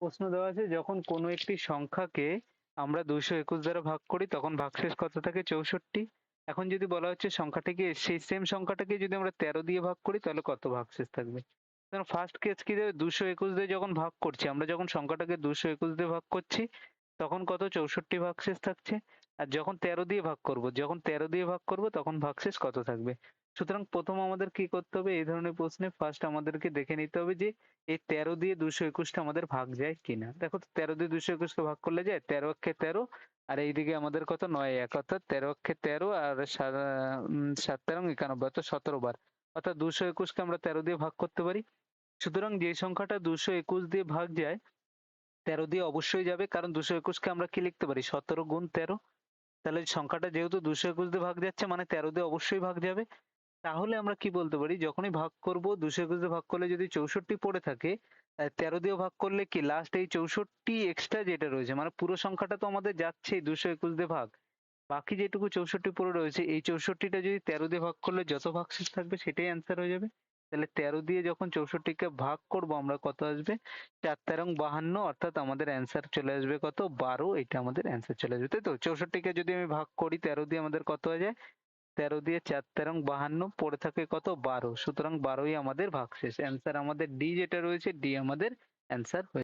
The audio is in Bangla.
প্রশ্ন দেওয়া আছে, যখন কোনো একটি সংখ্যাকে আমরা দুশো একুশ দ্বারা ভাগ করি, তখন ভাগশেষ কত থাকে? চৌষট্টি। এখন যদি বলা হচ্ছে সংখ্যাটিকে, সেই সেম সংখ্যাটাকে যদি আমরা তেরো দিয়ে ভাগ করি, তাহলে কত ভাগশেষ থাকবে? ফার্স্ট কেস কি দেবে? দুশো একুশ দিয়ে যখন ভাগ করছি, আমরা যখন সংখ্যাটাকে দুশো একুশ দিয়ে ভাগ করছি, তখন কত? চৌষট্টি ভাগশেষ থাকছে। আর যখন তেরো দিয়ে ভাগ করব, যখন তেরো দিয়ে ভাগ করব, তখন ভাগশেষ কত থাকবে? সুতরাং প্রথম আমাদের কি করতে হবে? এই ধরনের প্রশ্নে ফার্স্ট আমাদেরকে দেখে নিতে হবে যে, এই তেরো দিয়ে দুশো একুশটা আমাদের ভাগ যায় কিনা। দেখো তো, তেরো দিয়ে দুশো একুশকে ভাগ করলে যায় তেরো অক্ষে তেরো, আর এইদিকে আমাদের কত? নয় এক। অর্থাৎ তেরো অক্ষে তেরো আর সাত তেরো একানব্বই, অর্থাৎ সতেরো বার। অর্থাৎ দুশো একুশকে আমরা তেরো দিয়ে ভাগ করতে পারি। সুতরাং যে সংখ্যাটা দুশো একুশ দিয়ে ভাগ যায়, তেরো দিয়ে অবশ্যই যাবে। কারণ দুশো একুশকে আমরা কি লিখতে পারি? সতেরো গুণ তেরো। তাহলে সংখ্যাটা যেহেতু দুশো একুশ দিয়ে ভাগ যাচ্ছে মানে তেরো দিয়ে অবশ্যই ভাগ যাবে। তাহলে আমরা কি বলতে পারি? যখনই ভাগ করব, দুশো একুশ দিয়ে ভাগ করলে যদি চৌষট্টি পড়ে থাকে তেরো দিয়ে ভাগ করলে কি লাস্ট এই চৌষট্টি এক্সট্রা যেটা রয়েছে মানে পুরো সংখ্যাটা তো আমাদের যাচ্ছেই দুশো একুশ দিয়ে ভাগ। বাকি যেটুকু চৌষট্টি পড়ে রয়েছে, এই চৌষট্টিটা যদি তেরো দিয়ে ভাগ করলে যত ভাগশেষ থাকবে, সেটাই অ্যান্সার হয়ে যাবে। তাহলে তেরো দিয়ে যখন চৌষট্টিকে ভাগ করব আমরা কত আসবে? চার তেরং বাহান্ন, অর্থাৎ আমাদের অ্যান্সার চলে আসবে কত? বারো এটা আমাদের অ্যান্সার চলে আসবে, তাই তো? চৌষট্টিকে যদি আমি ভাগ করি, তেরো দিয়ে আমাদের কত হয়ে যায়? তেরো দিয়ে চার তেরং বাহান্ন, পড়ে থাকে কত? বারো, সুতরাং বারোই আমাদের ভাগশেষ। অ্যান্সার আমাদের ডি যেটা রয়েছে ডি আমাদের অ্যান্সার হয়ে